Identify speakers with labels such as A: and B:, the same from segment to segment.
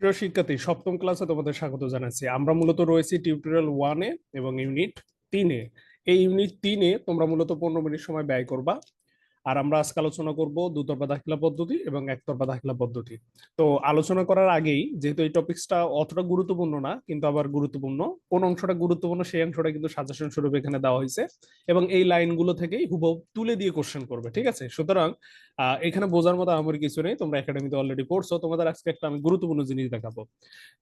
A: প্রিয় শিক্ষার্থী, সপ্তম ক্লাসে তোমাদের স্বাগত জানাচ্ছি। আমরা মূলত রয়েছি টিউটোরিয়াল ওয়ানে এবং ইউনিট তিনে এই ইউনিট তিনে তোমরা মূলত পনেরো মিনিট সময় ব্যয় করবা। আর আমরা আজকে আলোচনা করব দুতরফা দাখিলা পদ্ধতি এবং একতরফা দাখিলা পদ্ধতি। তো আলোচনা করার আগেই, যেহেতু এই টপিকসটা অতটা গুরুত্বপূর্ণ না, কিন্তু আবার গুরুত্বপূর্ণ। কোন অংশটা গুরুত্বপূর্ণ সেই অংশটা কিন্তু সাজেশন স্বরূপ এখানে দেওয়া হয়েছে এবং এই লাইনগুলো থেকেই হুবহু তুলে দিয়ে কোশ্চেন করবে, ঠিক আছে? সুতরাং এখানে বোঝার মতো আমার কিছু নেই, তোমরা একাডেমিতে অলরেডি পড়ছো, তোমাদের আজকে একটা আমি গুরুত্বপূর্ণ জিনিস দেখাবো।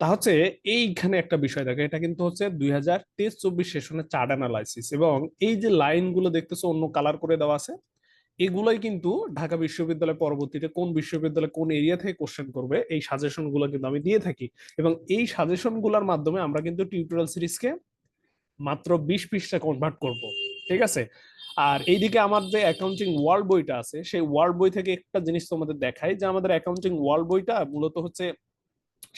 A: তা হচ্ছে, এইখানে একটা বিষয় দেখো, এটা কিন্তু হচ্ছে দুই হাজার তেইশ চব্বিশ সেশনের চার্ট অ্যানালাইসিস এবং এই যে লাইনগুলো দেখতেছো, অন্য কালার করে দেওয়া আছে এগুলোই কিন্তু ঢাকা বিশ্ববিদ্যালয় পরবর্তীতে কোন বিশ্ববিদ্যালয় কোন এরিয়া থেকে কোশ্চেন করবে, এই সাজেশনগুলো কিন্তু আমি দিয়ে থাকি। এবং এই সাজেশনগুলোর মাধ্যমে আমরা কিন্তু টিউটোরিয়াল সিরিজকে মাত্র বিশ পৃষ্ঠা কনভার্ট করব, ঠিক আছে? আর এইদিকে আমার যে অ্যাকাউন্টিং ওয়ার্ল্ড বইটা আছে, সেই ওয়ার্ল্ড বই থেকে একটা জিনিস তোমাদের দেখাই, যে আমাদের অ্যাকাউন্টিং ওয়ার্ল্ড বইটা মূলত হচ্ছে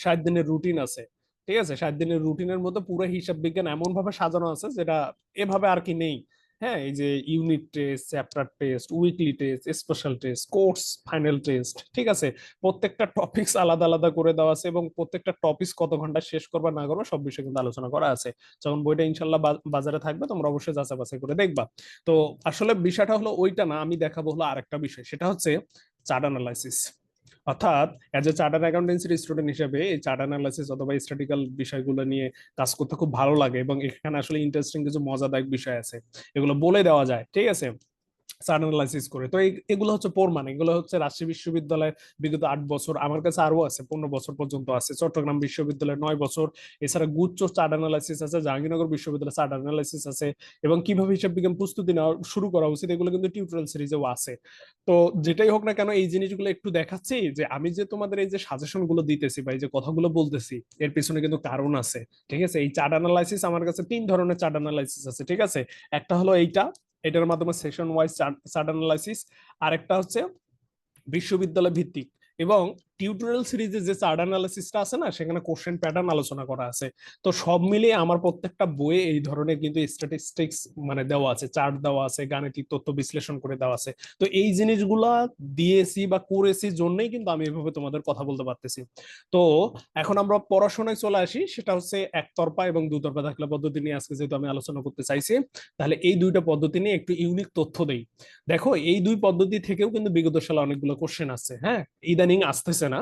A: ষাট দিনের রুটিন আছে, ঠিক আছে? ষাট দিনের রুটিনের মধ্যে পুরো হিসাব বিজ্ঞান এমন ভাবে সাজানো আছে, যেটা এভাবে আর কি নেই। হ্যাঁ এই যে unit test chapter test weekly test special test course final test ঠিক আছে? প্রত্যেকটা টপিকস আলাদা আলাদা করে দেওয়া আছে এবং প্রত্যেকটা টপিক কত ঘণ্টা শেষ করবা, না করবা, সব বিষয়ে কিন্তু আলোচনা করা আছে। যখন বইটা ইনশাল্লাহ বাজারে থাকবে, তোমরা অবশ্যই যাচাই বাছাই করে দেখবা। তো আসলে বিষয়টা হলো ওইটা না, আমি দেখাবো হলো আরেকটা বিষয়, সেটা হচ্ছে চার্ট অ্যানালাইসিস অর্থাৎ অ্যাজ এ চার্টার অ্যাকাউন্টেন্সির স্টুডেন্ট হিসেবে এই চার্ট অ্যানালাইসিস অথবা স্ট্যাটিক্যাল বিষয়গুলো নিয়ে কাজ করতে খুব ভালো লাগে এবং এখানে আসলে ইন্টারেস্টিং কিছু মজাদায়ক বিষয় আছে। এগুলো বলে দেওয়া যায়, ঠিক আছে? চার্ট অ্যানালাইসিস করে। তো এগুলো হচ্ছে প্রমাণ। এগুলো হচ্ছে রাজশাহী বিশ্ববিদ্যালয় বিগত আট বছর, আমার কাছে আরও আছে, পনেরো বছর পর্যন্ত আছে। চট্টগ্রাম বিশ্ববিদ্যালয় নয় বছর। এছাড়া গুচ্ছ চার্ট অ্যানালাইসিস আছে, জাহাঙ্গীরনগর বিশ্ববিদ্যালয় চার্ট অ্যানালাইসিস আছে। এবং কীভাবে হিসাব বিজ্ঞান প্রস্তুতি নেওয়া শুরু করা উচিত, এগুলো কিন্তু টিউটোরিয়াল সিরিজেও আছে। তো যেটাই হোক না কেন, এই জিনিসগুলো একটু দেখাচ্ছি যে আমি যে তোমাদের এই যে সাজেশনগুলো দিতেছি বা এই যে কথাগুলো বলতেছি, এর পিছনে কিন্তু কারণ আছে, ঠিক আছে? এই চার্ট অ্যানালাইসিস আমার কাছে তিন ধরনের চার্ট অ্যানালাইসিস আছে, ঠিক আছে? একটা হলো এইটা এটার মাধ্যমে সেশন ওয়াইজ চার্ট অ্যানালাইসিস আরেকটা হচ্ছে বিশ্ববিদ্যালয় ভিত্তিক এবং টিউটোরিয়াল সিরিজে যে চার্ট অ্যানালাইসিসটা আছে না, সেখানে কোশ্চেন প্যাটার্ন আলোচনা করা আছে। তো সব মিলিয়ে আমার প্রত্যেকটা বইয়ে এই ধরনের কিন্তু স্ট্যাটিস্টিক্স মানে দেওয়া আছে চার্ট দেওয়া আছে, গাণিতিক তথ্য বিশ্লেষণ করে দেওয়া আছে। তো এই জিনিসগুলা দিয়েছি বা করেছি জন্যই কিন্তু আমি এভাবে তোমাদের কথা বলতে পারতেছি। তো এখন আমরা পড়াশোনায় চলে আসি, সেটা হচ্ছে একতরফা এবং দুতরফা দাখিলা পদ্ধতি নিয়ে আজকে যেহেতু আমি আলোচনা করতে চাইছি, তাহলে এই দুইটা পদ্ধতি নিয়ে একটু ইউনিক তথ্য দেই। দেখো, এই দুই পদ্ধতি থেকেও কিন্তু বিগত সালে অনেকগুলো কোশ্চেন আসছে হ্যাঁ? ইদানিং আসতেছে। না।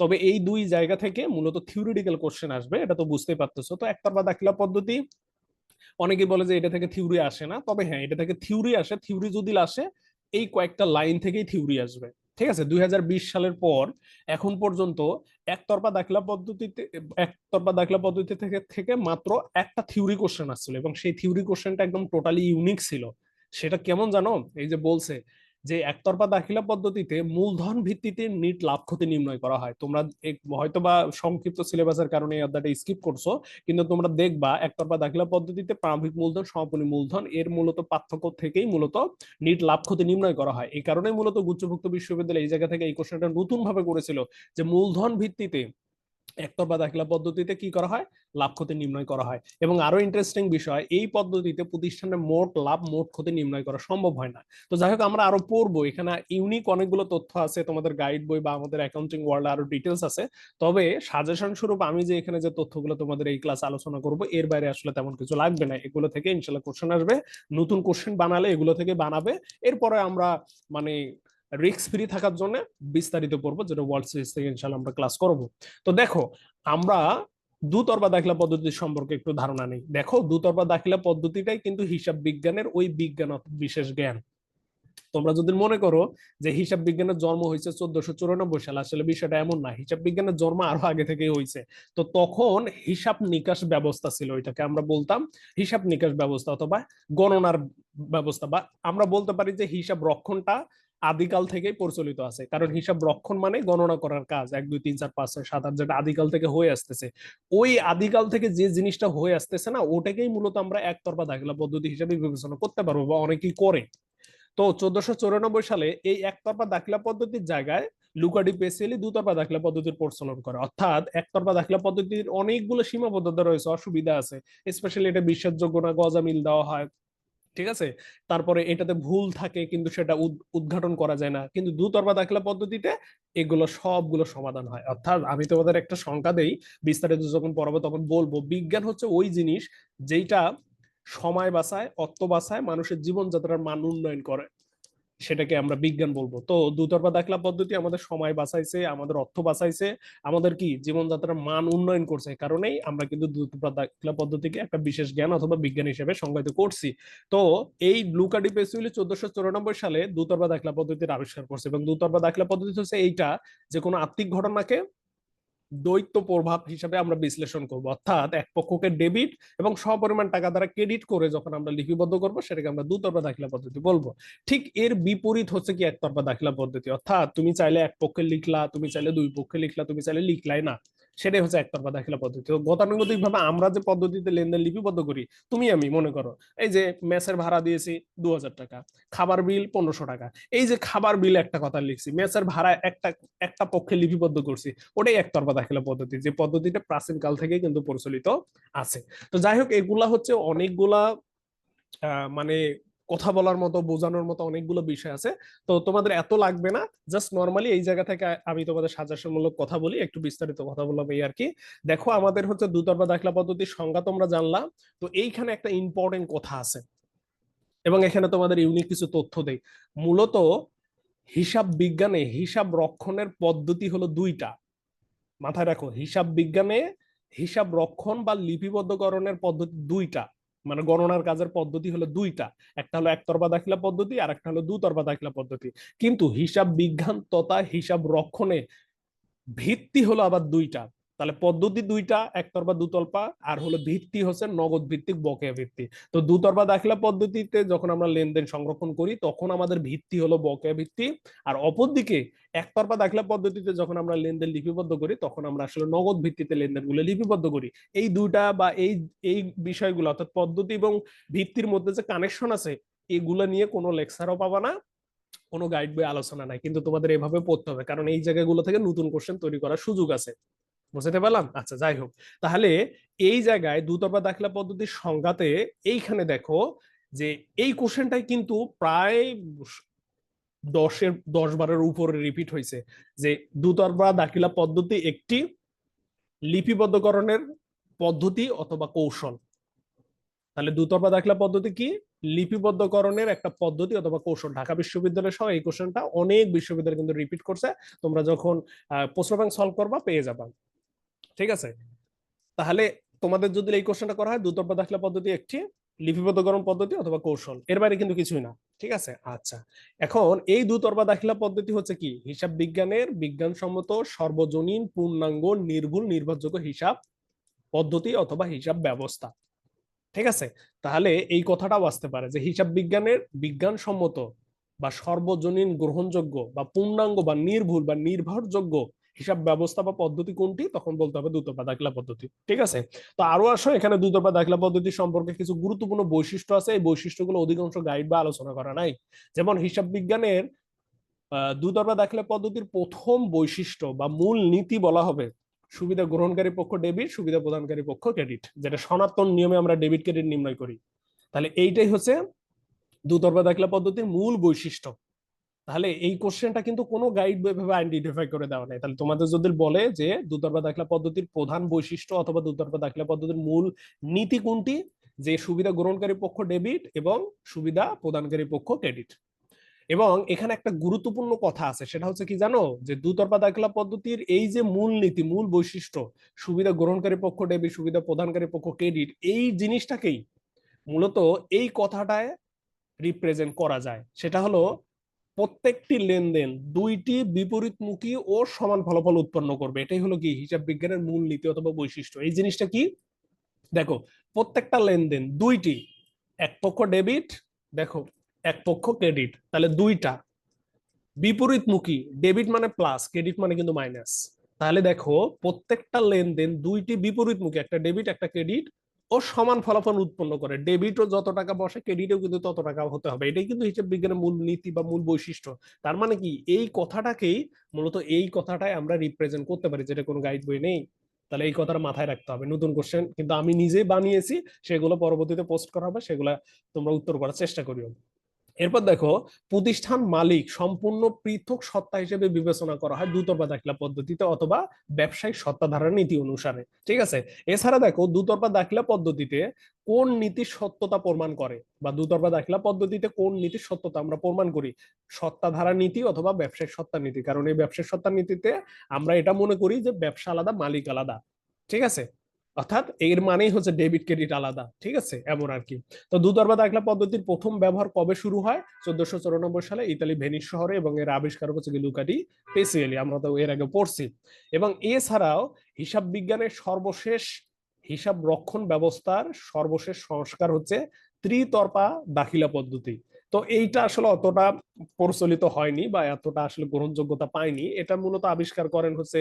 A: তবে এই দুই জায়গা থেকে মূলত থিওরিটিক্যাল কোশ্চেন আসবে, এটা তো বুঝতেই পারতেছো। তো একতরফা দাখিলা পদ্ধতি অনেকে বলে যে এটা থেকে থিওরি আসে না। তবে হ্যাঁ এটা থেকে থিওরি আসে। থিওরি যদি আসে, এই কয়েকটা লাইন থেকেই থিওরি আসবে। ঠিক আছে? দুই হাজার বিশ সালের পর, এখন পর্যন্ত একতরফা দাখিলা পদ্ধতিতে, একতরফা দাখিলা পদ্ধতি থেকে থেকে মাত্র একটা থিওরি কোশ্চেন আসছিল। এবং সেই থিওরি কোশ্চেনটা একদম টোটালি ইউনিক ছিল। সেটা কেমন জানো? এই যে বলছে যে একতরফা দাখিলা পদ্ধতিতে মূলধন ভিত্তিতে নিট লাভ ক্ষতি নির্ণয় করা হয়। তোমরা হয়তো বা সংক্ষিপ্ত সিলেবাসের কারণে এই অধ্যায়টা স্কিপ করছ, কিন্তু তোমরা দেখবা একতরফা দাখিলা পদ্ধতিতে প্রারম্ভিক মূলধন, সমাপনী মূলধন এর মূলত পার্থক্য থেকেই মূলত নিট লাভ ক্ষতি নির্ণয় করা হয়। এই কারণেই মূলত গুচ্ছভুক্ত বিশ্ববিদ্যালয় এই জায়গা থেকে এই কোশ্চেনটা নতুন ভাবে করেছিল যে মূলধন ভিত্তিতে একতরফা দাখিলা পদ্ধতিতে কি করা হয়? লাভ ক্ষতি নির্ণয় করা হয়। এবং আরও ইন্টারেস্টিং বিষয়, এই পদ্ধতিতে প্রতিষ্ঠানের মোট লাভ, মোট ক্ষতি নির্ণয় করা সম্ভব হয় না। তো যাই হোক, আমরা আরও পড়ব। এখানে ইউনিক অনেকগুলো তথ্য আছে, তোমাদের গাইড বই বা আমাদের অ্যাকাউন্টিং ওয়ার্ল্ড আরও ডিটেলস আছে। তবে সাজেশন স্বরূপ আমি যে এখানে যে তথ্যগুলো তোমাদের এই ক্লাস আলোচনা করব, এর বাইরে আসলে তেমন কিছু লাগবে না। এগুলো থেকে ইনশাল্লাহ কোশ্চেন আসবে। নতুন কোশ্চেন বানালে এগুলো থেকে বানাবে। এরপরে আমরা মানে রিস্ক ফ্রি থাকার জন্য বিস্তারিত পড়ব যেটা ওয়ার্ল্ড সিরিজ থেকে ইনশাল্লাহ আমরা ক্লাস করব। তো দেখো, আমরা দুতরফা দাখিলা পদ্ধতি সম্পর্কে একটু ধারণা নেই। দেখো, দুতরফা দাখিলা পদ্ধতিটাই কিন্তু হিসাব বিজ্ঞানের ওই বিজ্ঞান বিশেষ জ্ঞান। তোমরা যদি মনে করো যে হিসাব বিজ্ঞানের জন্ম হয়েছে চোদ্দশো চুরানব্বই সালে, আসলে বিষয়টা এমন না। হিসাব বিজ্ঞানের জন্ম আরও আগে থেকেই হয়েছে। তো তখন হিসাব নিকাশ ব্যবস্থা ছিল এটাকে আমরা বলতাম। হিসাব নিকাশ ব্যবস্থা অথবা গণনার ব্যবস্থা বা আমরা বলতে পারি যে হিসাব রক্ষণটা আদিকাল থেকেই প্রচলিত আছে। কারণ হিসাব রক্ষণ মানে গণনা করার কাজ। এক, দুই, তিন, চার, পাঁচ, ছয়, সাত, আট, যেটা আদিকাল থেকে হয়ে আসতেছে। ওই আদিকাল থেকে যে জিনিসটা হয়ে আসতেছে না, ওটাকেই মূলত আমরা একতরফা দাখিলা পদ্ধতি হিসেবে বিবেচনা করতে পারব বা অনেকেই করে। তো চোদ্দশো চৌরানব্বই সালে এই একতরফা দাখিলা পদ্ধতির জায়গায় লুকাডি পেসিয়ালি দুতরফা দাখিলা পদ্ধতির প্রচলন করে। অর্থাৎ একতরফা দাখিলা পদ্ধতির অনেকগুলো সীমাবদ্ধতা রয়েছে, অসুবিধা আছে। স্পেশালি এটা বিশ্বাসযোগ্য না, গজামিল দেওয়া হয়। ঠিক আছে? তারপরে এটাতে ভুল থাকে কিন্তু সেটা উদ্ঘাটন করা যায় না। কিন্তু দুতরফা দাখিলা পদ্ধতিতে এগুলো সবগুলো সমাধান হয়। অর্থাৎ আমি তোমাদের একটা সংখ্যা দেই, বিস্তারিত যখন পড়াবো তখন বলব, বিজ্ঞান হচ্ছে ওই জিনিস যেটা সময় বাঁচায়, অর্থ বাঁচায়, মানুষের জীবনযাত্রার মান উন্নয়ন করে। সেটাকে আমরা বিজ্ঞান বলব। তো দুতরফা দাখিলা পদ্ধতি আমাদের সময় বাঁচাইছে, আমাদের অর্থ বাঁচাইছে, আমাদের কি জীবনযাত্রার মান উন্নয়ন করছে কারণেই আমরা কিন্তু দুতরফা দাখিলা পদ্ধতিকে একটা বিশেষ জ্ঞান অথবা বিজ্ঞান হিসেবে সংজ্ঞায়িত করছি। তো এই লুকা ডি পেসুইলি চোদ্দশো চৌরানব্বই সালে দুতরফা দাখিলা পদ্ধতির আবিষ্কার করছে এবং দুতরফা দাখিলা পদ্ধতি হচ্ছে এইটা, যে কোনো আত্মিক ঘটনাকে দ্বৈত প্রভাব হিসাবে আমরা বিশ্লেষণ করব। অর্থাৎ এক পক্ষকে ডেবিট এবং সপরিমাণ টাকা দ্বারা ক্রেডিট করে যখন আমরা লিপিবদ্ধ করব, সেটাকে আমরা দুতরফা দাখিলা পদ্ধতি বলব। ঠিক এর বিপরীত হচ্ছে কি একতরফা দাখিলা পদ্ধতি। অর্থাৎ তুমি চাইলে এক পক্ষে লিখলা, তুমি চাইলে দুই পক্ষে লিখলা, তুমি চাইলে লিখলাই না। সেটাই হচ্ছে একতরফা দাখিলা পদ্ধতি। গতানুগতিক ভাবে আমরা যে পদ্ধতিতে লেনদেন লিপিবদ্ধ করি, তুমি আমি মনে করো, এই যে মেসের ভাড়া দিয়েছি দু হাজার টাকা, খাবার বিল পনেরোশো টাকা। এই যে খাবার বিল একটা কথা লিখছি, মেসের ভাড়া একটা একটা পক্ষে লিপিবদ্ধ করছি, ওটাই একতরফা দাখিলা পদ্ধতি। যে পদ্ধতিটা প্রাচীন কাল থেকে কিন্তু প্রচলিত আছে। তো যাই হোক, এগুলা হচ্ছে অনেকগুলা মানে কথা বলার মতো, বোঝানোর মতো অনেকগুলো বিষয় আছে। তো তোমাদের এত লাগবে না জাস্ট নর্মালি এই জায়গা থেকে আমি তোমাদের সাজেশনমূলক কথা বলি, একটু বিস্তারিত কথা বললাম এই আর কি। দেখো, আমাদের হচ্ছে দুতরফা দাখিলা পদ্ধতির সংজ্ঞা তোমরা জানলা, তো এইখানে একটা ইম্পর্টেন্ট কথা আছে। এবং এখানে তোমাদের ইউনিক কিছু তথ্য দেই। মূলত হিসাব বিজ্ঞানে হিসাব রক্ষণের পদ্ধতি হলো দুইটা। মাথায় রাখো, হিসাব বিজ্ঞানে হিসাব রক্ষণ বা লিপিবদ্ধকরণের পদ্ধতি দুইটা। মানে গণনার কাজের পদ্ধতি হলো দুইটা। একটা হলো একতরফা দাখিলা পদ্ধতি আর একটা হলো দুতরফা দাখিলা পদ্ধতি। কিন্তু হিসাব বিজ্ঞান তথা হিসাব রক্ষণে ভিত্তি হলো আবার দুইটা। তাহলে পদ্ধতি দুইটা একতরফা দুতলপা আর হলো ভিত্তি হচ্ছে নগদ ভিত্তিক বকেয়া ভিত্তি তো দুতরফা দাখিলা পদ্ধতিতে যখন আমরা লেনদেন সংরক্ষণ করি, তখন আমাদের ভিত্তি হলো বকেয়া ভিত্তি আর অপরদিকে, একতরফা দাখিলা পদ্ধতিতে যখন আমরা লেনদেন লিপিবদ্ধ করি, তখন আমরা আসলে নগদ ভিত্তিতে লেনদেনগুলো লিপিবদ্ধ করি। এই দুইটা বা এই এই বিষয়গুলো, অর্থাৎ পদ্ধতি এবং ভিত্তির মধ্যে যে কানেকশন আছে, এগুলো নিয়ে কোনো লেকচারও পাবা না, কোনো গাইড বই আলোচনা নাই। কিন্তু তোমাদের এভাবে পড়তে হবে, কারণ এই জায়গাগুলো থেকে নতুন কোশ্চেন তৈরি করার সুযোগ আছে। বুঝতে পারলাম? আচ্ছা যাই হোক। তাহলে এই জায়গায় দুতরফা দাখিলা পদ্ধতির সংজ্ঞাতে এইখানে দেখো যে এই কোশ্চেনটাই কিন্তু প্রায় দশের, দশ বারের উপরে রিপিট হয়েছে যে দুতরফা দাখিলা পদ্ধতি একটি লিপিবদ্ধকরণের পদ্ধতি অথবা কৌশল। তাহলে দুতরফা দাখিলা পদ্ধতি কি? লিপিবদ্ধকরণের একটা পদ্ধতি অথবা কৌশল। ঢাকা বিশ্ববিদ্যালয় সহ এই কোশ্চেনটা অনেক বিশ্ববিদ্যালয় কিন্তু রিপিট করছে। তোমরা যখন প্রশ্ন ব্যাংক সলভ করবা, পেয়ে যাবা। ঠিক আছে? তাহলে তোমাদের যদি এই কোশ্চেনটা করা হয় দুতরফা দাখিলা পদ্ধতি একটি লিপিবদ্ধকরণ পদ্ধতি অথবা কৌশল। এর বাইরে কিন্তু কিছুই না। ঠিক আছে? আচ্ছা। এখন এই দুতরফা দাখিলা পদ্ধতি হচ্ছে কি? হিসাব বিজ্ঞানের বিজ্ঞানসম্মত সর্বজনীন পূর্ণাঙ্গ নির্ভুল নির্ভরযোগ্য হিসাব পদ্ধতি অথবা হিসাব ব্যবস্থা। ঠিক আছে? তাহলে এই কথাটাও আসতে পারে যে হিসাব বিজ্ঞানের বিজ্ঞানসম্মত বা সর্বজনীন গ্রহণযোগ্য বা পূর্ণাঙ্গ বা নির্ভুল বা নির্ভরযোগ্য হিসাব ব্যবস্থা বা পদ্ধতি কোনটি? তখন বলতে হবে দুতরফা দাখিলা পদ্ধতি। ঠিক আছে? তো আরও আসো এখানে দুতরফা দাখিলা পদ্ধতি সম্পর্কে কিছু গুরুত্বপূর্ণ বৈশিষ্ট্য আছে। এই বৈশিষ্ট্যগুলো অধিকাংশ গাইড বা আলোচনা করা নাই। যেমন হিসাব বিজ্ঞানের আহ, দুতরফা দাখিলা পদ্ধতির প্রথম বৈশিষ্ট্য বা মূল নীতি বলা হবে। সুবিধা গ্রহণকারী পক্ষ ডেবিট সুবিধা প্রদানকারী পক্ষ ক্রেডিট যেটা সনাতন নিয়মে আমরা ডেবিট ক্রেডিট নির্ণয় করি। তাহলে এইটাই হচ্ছে দুতরফা দাখিলা পদ্ধতির মূল বৈশিষ্ট্য। তাহলে এই কোশ্চেনটা কিন্তু কোনো গাইড ভাবে আইডেন্টিফাই করে দেওয়া নাই। তাহলে তোমাদের যদি বলে যে দুতরফা দাখিলা পদ্ধতির প্রধান বৈশিষ্ট্য অথবা দুতরফা দাখলা পদ্ধতির মূল নীতি কোনটি? যে সুবিধা গ্রহণকারী পক্ষ ডেবিট এবং সুবিধা প্রদানকারী পক্ষ ক্রেডিট এবং এখানে একটা গুরুত্বপূর্ণ কথা আছে, সেটা হচ্ছে কি জানো? যে দুতরফা দাখিলা পদ্ধতির এই যে মূল নীতি, মূল বৈশিষ্ট্য, সুবিধা গ্রহণকারী পক্ষ ডেবিট সুবিধা প্রদানকারী পক্ষ ক্রেডিট এই জিনিসটাকেই মূলত এই কথাটায় রিপ্রেজেন্ট করা যায়। সেটা হলো প্রত্যেকটি লেনদেন দুইটি বিপরীতমুখী ও সমান ফলাফল উৎপন্ন করবে। এটাই হলো কি? হিসাব বিজ্ঞানের মূল নীতি অথবা বৈশিষ্ট্য। এই জিনিসটা কি? দেখো, প্রত্যেকটা লেনদেন দুইটি, এক পক্ষ ডেবিট, দেখো, এক পক্ষ ক্রেডিট। তাহলে দুইটা, বিপরীতমুখী, ডেবিট মানে প্লাস, ক্রেডিট মানে কিন্তু মাইনাস। তাহলে দেখো, প্রত্যেকটা লেনদেন দুইটি বিপরীতমুখী, একটা ডেবিট, একটা ক্রেডিট ও সমান ফলাফল উৎপন্ন করে। ডেবিটও যত টাকা বসে, ক্রেডিটও কিন্তু তত টাকা হতে হবে। এটাই কিন্তু হিসাব বিজ্ঞানের মূল নীতি বা মূল বৈশিষ্ট্য। তার মানে কি? এই কথাটাকেই মূলত এই কথাটাই আমরা রিপ্রেজেন্ট করতে পারি, যেটা কোনো গাইড বই নেই। তাহলে এই কথাটা মাথায় রাখতে হবে। নতুন কোশ্চেন কিন্তু আমি নিজেই বানিয়েছি, সেগুলো পরবর্তীতে পোস্ট করা হবে, সেগুলো তোমরা উত্তর করার চেষ্টা করিও। এরপর দেখো, প্রতিষ্ঠান মালিক সম্পূর্ণ পৃথক সত্তা হিসেবে বিবেচনা করা হয় দুতরফা দাখিলা পদ্ধতিতে অথবা ব্যবসায়িক সত্তাধারা নীতি অনুসারে, ঠিক আছে? এছাড়া দেখো, দুতরফা দাখিলা পদ্ধতিতে কোন নীতির সত্যতা প্রমাণ করে বা দুতরফা দাখিলা পদ্ধতিতে কোন নীতির সত্যতা আমরা প্রমাণ করি? সত্তাধারা নীতি অথবা ব্যবসায়িক সত্তা নীতি, কারণ এই ব্যবসায়িক সত্তা নীতিতে আমরা এটা মনে করি যে ব্যবসা আলাদা, মালিক আলাদা, ঠিক আছে? অর্থাৎ এর মানেই হচ্ছে ডেবিট ক্রেডিট আলাদা, ঠিক আছে? এমন আর কি। তো দুতরফা দাখলা পদ্ধতির প্রথম ব্যবহার কবে শুরু হয়? চোদ্দশো চৌরানব্বই সালে ইতালি, ভেনিস শহরে এবং এর আবিষ্কারক হচ্ছে লুকাটি পেসিয়েলি, আমরা তো এর আগে পড়ছি। এবং এছাড়াও হিসাব বিজ্ঞানের সর্বশেষ হিসাব রক্ষণ ব্যবস্থার সর্বশেষ সংস্কার হচ্ছে ত্রিতরফা দাখিলা পদ্ধতি। তো এইটা আসলে অতটা প্রচলিত হয়নি বা এতটা আসলে গ্রহণযোগ্যতা পায়নি। এটা মূলত আবিষ্কার করেন হচ্ছে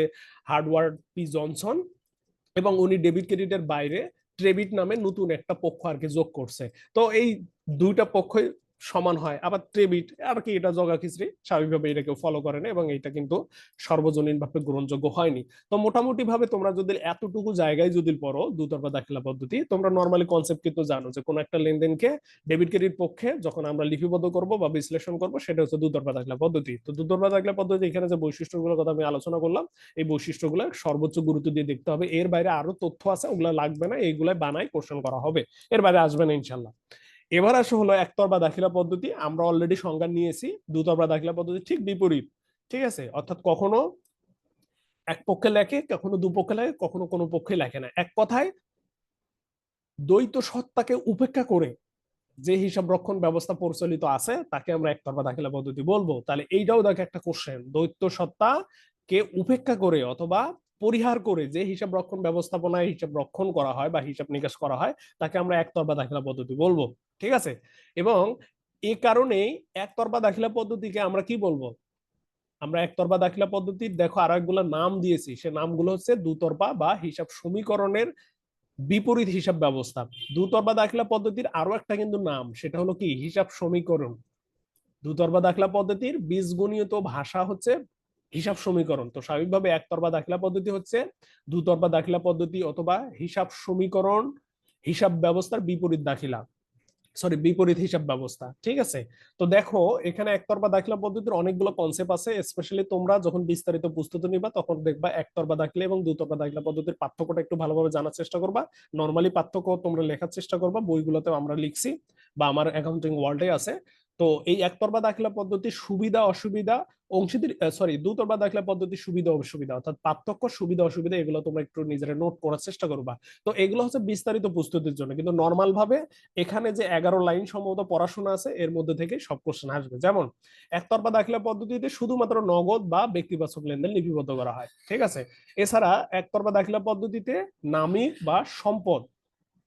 A: হার্ডওয়ার্ড পি জনসন। এবং উনি ডেবিট ক্রেডিটের বাইরে ট্রেবিট নামে নতুন একটা পক্ষ আর কি যোগ করছে। তো এই দুইটা পক্ষই সমান হয়। আবার ট্রেবিট আর কি এটা জগা খিচড়ি, স্বাভাবিকভাবে এটা কেউ ফলো করে না এবং এটা কিন্তু সর্বজনীন ভাবে গ্রহণযোগ্য হয়নি। তো মোটামুটি ভাবে তোমরা যদি এতটুকু জায়গায় যদি পড়ো, দুতরফা দাখিলা পদ্ধতি, তোমরা নর্মালি কনসেপ্ট কিন্তু জানো যে কোনো একটা লেনদেনকে ডেবিট ক্রেডিট পক্ষে যখন আমরা লিপিবদ্ধ করব বা বিশ্লেষণ করব, সেটা হচ্ছে দুতরফা দাখিলা পদ্ধতি। তো দুতরফা দাখিলা পদ্ধতি, এখানে যে বৈশিষ্ট্যগুলোর কথা আমি আলোচনা করলাম, এই বৈশিষ্ট্যগুলো সর্বোচ্চ গুরুত্ব দিয়ে দেখতে হবে। এর বাইরে আরও তথ্য আছে, ওগুলো লাগবে না এইগুলো বানাই কোশ্চেন করা হবে। এর বাইরে আসবে না ইনশাল্লাহ এবার আসো হলো একতরফা দাখিলা পদ্ধতি। আমরা অলরেডি সংজ্ঞা নিয়েছি, দুতরফা দাখিলা পদ্ধতি ঠিক বিপরীত, ঠিক আছে? অর্থাৎ কখনো এক পক্ষে লেখে, কখনো দুপক্ষে লেখে, কখনো কোনো পক্ষে লেখে না। এক কথায়, দ্বৈত সত্তাকে উপেক্ষা করে যে হিসাব রক্ষণ ব্যবস্থা প্রচলিত আছে, তাকে আমরা একতরফা দাখিলা পদ্ধতি বলব। তাহলে এইটাও দেখে একটা কোশ্চেন দ্বৈত সত্তা কে উপেক্ষা করে অথবা পরিহার করে যে হিসাব রক্ষণ ব্যবস্থাপনায় হিসাব রক্ষণ করা হয় বা হিসাব নিকাশ করা হয়, তাকে আমরা একতরফা দাখিলা পদ্ধতি বলব। ঠিক আছে? এবং এ কারণেই একতরফা দাখিলা পদ্ধতিকে আমরা কি বলব? আমরা একতরফা দাখিলা পদ্ধতির দেখো আর একগুলো নাম দিয়েছি, সে নামগুলো হচ্ছে দুতরফা বা হিসাব সমীকরণের বিপরীত হিসাব ব্যবস্থা। দুতরফা দাখিলা পদ্ধতির আরও একটা কিন্তু নাম, সেটা হলো কি? হিসাব সমীকরণ। দুতরফা দাখিলা পদ্ধতির বীজগণিত ভাষা হচ্ছে হিসাব সমীকরণ। তো স্বাভাবিকভাবে একতরফা দাখিলা পদ্ধতি হচ্ছে, দুতরফা দাখিলা পদ্ধতি অথবা হিসাব সমীকরণ, হিসাব ব্যবস্থার বিপরীত দাখিলা। সরি বিপরীত হিসাব ব্যবস্থা, ঠিক আছে? তো দেখো, এখানে একতরফা দাখিলা পদ্ধতির অনেকগুলো কনসেপ্ট আছে স্পেশালি তোমরা যখন বিস্তারিত প্রস্তুতি নিবা, তখন দেখবা একতরফা দাখিলা এবং দুতরফা দাখিলা পদ্ধতির পার্থক্যটা একটু ভালোভাবে জানার চেষ্টা করবা। নর্মালি পার্থক্য তোমরা লেখার চেষ্টা করবা বইগুলোতে আমরা লিখছি বা আমার অ্যাকাউন্টিং ওয়ার্ল্ডে আছে। তো এই একতরফা দাখিলা পদ্ধতির সুবিধা, অসুবিধা, অংশীদার সরি দুতরফা দাখিলা পদ্ধতির সুবিধা, অসুবিধা, অর্থাৎ পার্থক্য, সুবিধা, অসুবিধা, এগুলো তোমরা একটু নিজেরা নোট করার চেষ্টা করবা। তো এগুলো হচ্ছে বিস্তারিত প্রস্তুতির জন্য। কিন্তু নর্মাল ভাবে এখানে যে এগারো লাইন সম্ভবত পড়াশোনা আছে, এর মধ্যে থেকে সব কোশ্চেন আসবে। যেমন, একতরফা দাখিলা পদ্ধতিতে শুধুমাত্র নগদ বা ব্যক্তিবাচক লেনদেন লিপিবদ্ধ করা হয়। ঠিক আছে? এছাড়া একতরফা দাখিলা পদ্ধতিতে নামিক বা সম্পদ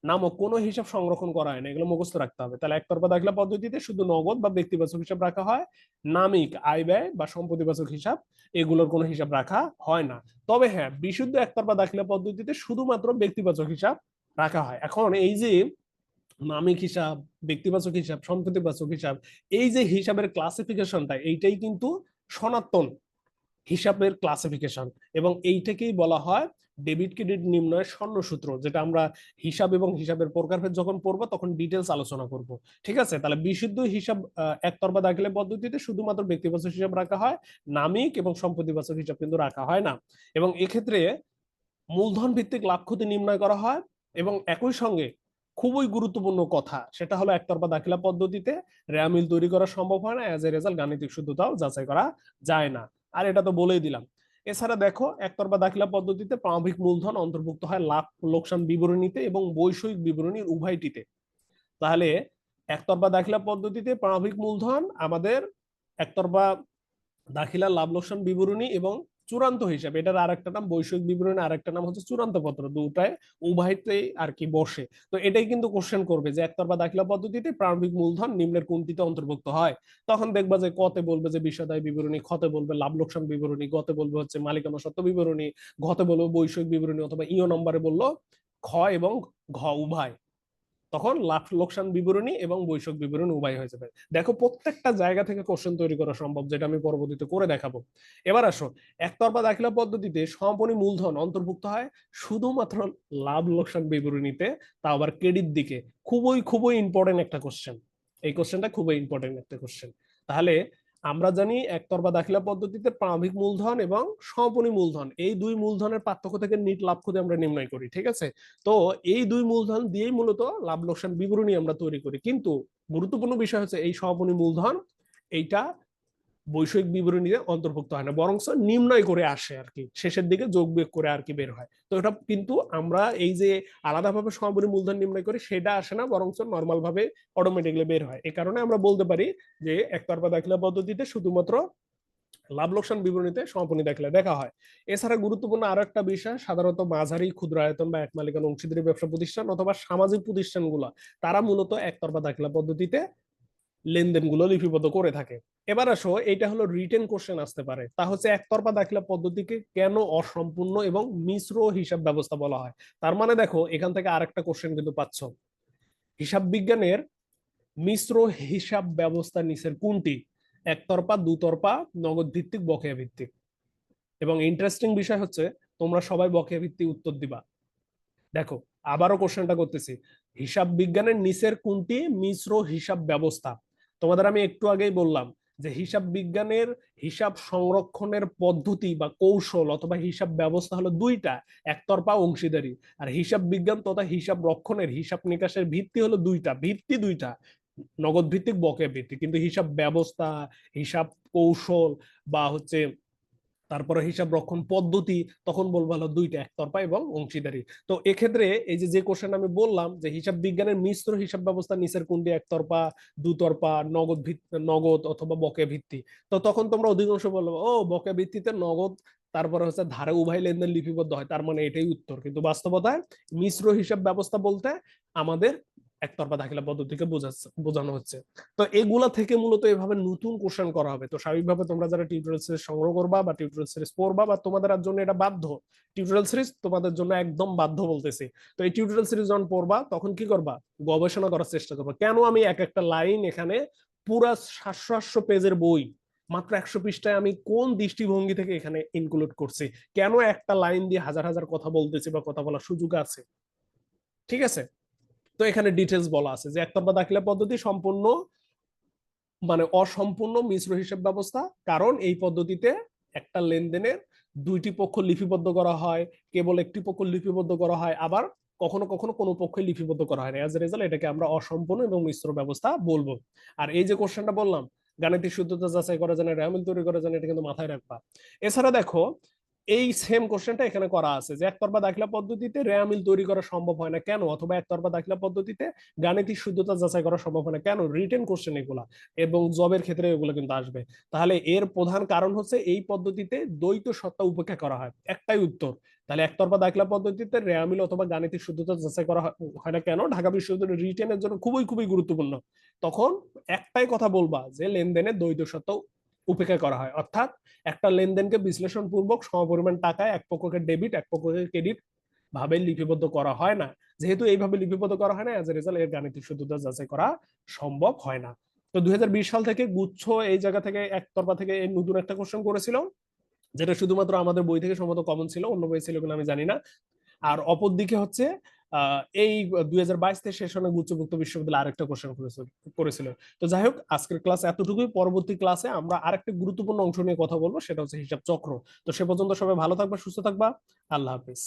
A: নামক কোনো হিসাব সংরক্ষণ করা হয় না, এগুলো মুখস্থ রাখতে হবে। তাহলে একতরফা দাখিলা পদ্ধতিতে শুধু নগদ বা ব্যক্তিবাচক হিসাব রাখা হয়, নামিক আয় ব্যয় বা সম্পত্তিবাচক হিসাব, এগুলোর কোনো হিসাব রাখা হয় না। তবে হ্যাঁ বিশুদ্ধ একতরফা দাখিলা পদ্ধতিতে শুধুমাত্র ব্যক্তিবাচক হিসাব রাখা হয়। এখন এই যে নামিক হিসাব, ব্যক্তিবাচক হিসাব, সম্পত্তিবাচক হিসাব, এই যে হিসাবের ক্লাসিফিকেশনটা এইটাই কিন্তু সনাতন হিসাবের ক্লাসিফিকেশন এবং এইটাকেই বলা হয় ডেবিট ক্রেডিট নির্ণয়ের স্বর্ণসূত্র, যেটা আমরা হিসাব এবং হিসাবের প্রকারভেদ যখন পড়ব, তখন ডিটেলস আলোচনা করব। ঠিক আছে? তাহলে বিশুদ্ধ হিসাব একতরফা দাখিলের পদ্ধতিতে শুধুমাত্র ব্যক্তিবাচক হিসাব রাখা হয়, নামিক এবং সম্পত্তিবাচক হিসাব কিন্তু রাখা হয় না। এবং এক্ষেত্রে মূলধন ভিত্তিক লাভ ক্ষতি নির্ণয় করা হয় এবং একই সঙ্গে খুবই গুরুত্বপূর্ণ কথা, সেটা হলো একতরফা দাখিলা পদ্ধতিতে র্যামিল তৈরি করা সম্ভব হয় না অ্যাজ এ রেজাল্ট গাণিতিক শুদ্ধতাও যাচাই করা যায় না। আর এটা তো বলেই দিলাম এছাড়া দেখো, একতরফা দাখিলা পদ্ধতিতে প্রারম্ভিক মূলধন অন্তর্ভুক্ত হয় লাভ লোকসান বিবরণীতে এবং বৈষয়িক বিবরণীর উভয়টিতে। তাহলে একতরফা দাখিলা পদ্ধতিতে প্রারম্ভিক মূলধন, আমাদের একতরফা দাখিলা লাভ লোকসান বিবরণী এবং চূড়ান্ত হিসাবে, এটার আর একটা নাম বৈষয়িক বিবরণী আর একটা নাম হচ্ছে চূড়ান্ত পত্র, দুটায় উভয়তেই আর কি বসে। তো এটাই কিন্তু কোশ্চেন করবে যে একতরফা দাখিলা পদ্ধতিতে প্রারম্ভিক মূলধন নিম্নের কোনটিতে অন্তর্ভুক্ত হয়। তখন দেখবা যে কতে বলবে যে বিষাদায় বিবরণী খতে বলবে লাভ লোকসান বিবরণী, গতে বলবে হচ্ছে মালিকানা সত্ত্ব বিবরণী, ঘতে বলবে বৈষয়িক বিবরণী অথবা ইও নম্বরে বলল খ এবং ঘ উভয়। তখন লাভ, লোকসান বিবরণী এবং বৈশক বিবরণী উভয় হয়ে যাবে দেখো, প্রত্যেকটা জায়গা থেকে কোশ্চেন তৈরি করা সম্ভব, যেটা আমি পরবর্তীতে করে দেখাবো। এবার আসো, একতরফা দাখিলা পদ্ধতিতে সমাপনী মূলধন অন্তর্ভুক্ত হয় শুধুমাত্র লাভ, লোকসান বিবরণীতে, তা আবার ক্রেডিট দিকে। খুবই খুবই ইম্পর্টেন্ট একটা কোশ্চেন এই কোশ্চেনটা খুবই ইম্পর্টেন্ট একটা কোশ্চেন তাহলে আমরা জানি একতরফা দাখিলা পদ্ধতিতে প্রারম্ভিক মূলধন এবং সমাপনী মূলধন, এই দুই মূলধনের পার্থক্য থেকে নিট লাভ ক্ষতি আমরা নির্ণয় করি, ঠিক আছে? তো এই দুই মূলধন দিয়েই মূলত লাভ লোকসান বিবরণী আমরা তৈরি করি। কিন্তু গুরুত্বপূর্ণ বিষয় হচ্ছে এই সমাপনী মূলধন, এইটা বৈষয়িক বিবরণীতে অন্তর্ভুক্ত হয় না বরং নির্ণয় করে আসে আর কি। শেষের দিকে যোগ বিয়োগ করে আর কি বের হয়। তো এটা কিন্তু আমরা এই যে আলাদাভাবে সমাপনী মূলধন নির্ণয় করি, সেটা আসে না বরং নর্মাল ভাবে অটোমেটিকলি বের হয়। এই কারণে আমরা বলতে পারি যে একতরফা দাখিলা পদ্ধতিতে শুধুমাত্র লাভ লোকসান বিবরণীতে সমাপনী দাখিলা দেখা হয়। এছাড়া গুরুত্বপূর্ণ আরও একটা বিষয়, সাধারণত মাঝারি ক্ষুদ্র আয়তন বা এক মালিকানা অংশীদারি ব্যবসা প্রতিষ্ঠান অথবা সামাজিক প্রতিষ্ঠানগুলো, তারা মূলত একতরফা দাখিলা পদ্ধতিতে লেনদেনগুলো লিপিবদ্ধ করে থাকে। এবার আসো এটা হলো রিটেন কোশ্চেন আসতে পারে। তা হচ্ছে একতরফা দাখিলা পদ্ধতিকে কেন অসম্পূর্ণ এবং মিশ্র হিসাব ব্যবস্থা বলা হয়? তার মানে দেখো, এখান থেকে আরেকটা কোশ্চেন কিন্তু পাচ্ছ। হিসাব বিজ্ঞানের মিশ্র হিসাব ব্যবস্থা নিচের কোনটি? একতরফা, দুতরফা, নগদ ভিত্তিক, বকেয়া ভিত্তিক। এবং ইন্টারেস্টিং বিষয় হচ্ছে, তোমরা সবাই বকেয়া ভিত্তিক উত্তর দিবা। দেখো, আবারও কোশ্চেনটা করতেছি। হিসাব বিজ্ঞানের নিচের কোনটি মিশ্র হিসাব ব্যবস্থা? তোমাদের আমি একটু আগেই বললাম যে হিসাব বিজ্ঞানের হিসাব সংরক্ষণের পদ্ধতি বা কৌশল অথবা হিসাব ব্যবস্থা হলো দুইটা, একতরফা অংশীদারি। আর হিসাব বিজ্ঞান তথা হিসাব রক্ষণের, হিসাব নিকাশের ভিত্তি হলো দুইটা, ভিত্তি দুইটা নগদ ভিত্তিক বকে ভিত্তি কিন্তু হিসাব ব্যবস্থা, হিসাব কৌশল বা হচ্ছে তারপরে হিসাব রক্ষণ পদ্ধতি, তখন বলব হলো দুইটা, একতরফা এবং অংশীদারি। তো এক্ষেত্রে এই যে যে কোশ্চেন আমি বললাম যে, হিসাব বিজ্ঞানের মিশ্র হিসাব ব্যবস্থা নিচের কোনটি একতরফা, দুতরফা, নগদ নগদ অথবা বকে ভিত্তি। তো তখন তোমরা অধিকাংশ বলব, ও বকে ভিত্তিতে নগদ, তারপরে হচ্ছে ধারে উভয় লেনদেন লিপিবদ্ধ হয়। তার মানে এটাই উত্তর। কিন্তু বাস্তবতায় মিশ্র হিসাব ব্যবস্থা বলতে আমাদের একতরফা দাখিলা পদ্ধতিকে বোঝাচ্ছে, বোঝানো হচ্ছে। তো এগুলা থেকে মূলত এভাবে নতুন কোশ্চেন করা হবে। তো স্বাভাবিকভাবে তোমরা যারা টিউটোরিয়াল সিরিজ সংগ্রহ করবা বা টিউটোরিয়াল সিরিজ পড়বা বা তোমাদের জন্য এটা বাধ্য টিউটোরিয়াল সিরিজ তোমাদের জন্য একদম বাধ্য বলতেছি। তো এই টিউটোরিয়াল সিরিজ যখন পড়বা, তখন কি করবা? গবেষণা করার চেষ্টা করবা। কেন আমি এক একটা লাইন এখানে পুরা সাতশো সাতশো পেজের বই, মাত্র একশো পৃষ্ঠায় আমি কোন দৃষ্টিভঙ্গি থেকে এখানে ইনক্লুড করছি? কেন একটা লাইন দিয়ে হাজার হাজার কথা বলতেছি বা কথা বলার সুযোগ আছে? ঠিক আছে? তো এখানে ডিটেলস বলা আছে যে একতরফা দাখিলা পদ্ধতি সম্পূর্ণ মানে অসম্পূর্ণ মিশ্র হিসাব ব্যবস্থা। কারণ এই পদ্ধতিতে একটা লেনদেনের দুইটি পক্ষ লিপিবদ্ধ করা হয়, কেবল একটি পক্ষ লিপিবদ্ধ করা হয়, আবার কখনো কখনো কোনো পক্ষে লিপিবদ্ধ করা হয় না। এজ রেজাল্ট এটাকে আমরা অসম্পূর্ণ এবং মিশ্র ব্যবস্থা বলব। আর এই যে কোশ্চেনটা বললাম, গাণিতিক শুদ্ধতা যাচাই করা জানে র্যামিল তৈরি করা জানে, এটা কিন্তু মাথায় রাখবা। এছাড়া দেখো এই সেম কোশ্চেনটা এখানে করা আছে যে একতরফা দাখিলা পদ্ধতিতে রেয়ামিল তৈরি করা সম্ভব হয় না কেন? অথবা একতরফা দাখিলা পদ্ধতিতে গাণিতিক শুদ্ধতা যাচাই করা সম্ভব হয় না কেন? রিটেন কোশ্চেন এগুলা এবং জবের ক্ষেত্রে এগুলো কিন্তু আসবে। তাহলে এর প্রধান কারণ হচ্ছে এই পদ্ধতিতে দ্বৈত সত্তা উপেক্ষা করা হয়। একটাই উত্তর, তাহলে একতরফা দাখিলা পদ্ধতিতে রেয়ামিল অথবা গাণিতিক শুদ্ধতা যাচাই করা হয় না কেন? ঢাকা বিশ্ববিদ্যালয়ের রিটেনের জন্য খুবই খুবই গুরুত্বপূর্ণ। তখন একটাই কথা বলবা যে লেনদেনে দ্বৈত সত্তা উপেক্ষা করা হয়। অর্থাৎ একটা লেনদেনকে বিশ্লেষণ পূর্বক সমপরিমাণ টাকায় এক পক্ষকে ডেবিট এক পক্ষকে ক্রেডিট ভাবে লিপিবদ্ধ করা হয় না। যেহেতু এইভাবে লিপিবদ্ধ করা হয় না এজ এ রেজাল্ট এর গাণিতিক শুদ্ধতা যাচাই করা সম্ভব হয় না। তো দুই হাজার বিশ সাল থেকে গুচ্ছ এই জায়গা থেকে একতরফা থেকে নতুন একটা কোশ্চেন করেছিল, যেটা শুধুমাত্র আমাদের বই থেকে সম্ভবত কমন ছিল, অন্য বই ছিল কিনা আমি জানি না। আর অপর দিকে হচ্ছে এই দুই হাজার বাইশ থেকে শেষ অনেক উচ্চভুক্ত বিশ্ববিদ্যালয় আরেকটা কোশ্চেন করেছিল তো যাই হোক, আজকের ক্লাস এতটুকুই। পরবর্তী ক্লাসে আমরা আরেকটা গুরুত্বপূর্ণ অংশ নিয়ে কথা বলব, সেটা হচ্ছে হিসাব চক্র। তো সে পর্যন্ত সবাই ভালো থাকবা, সুস্থ থাকবা। আল্লাহ হাফিজ।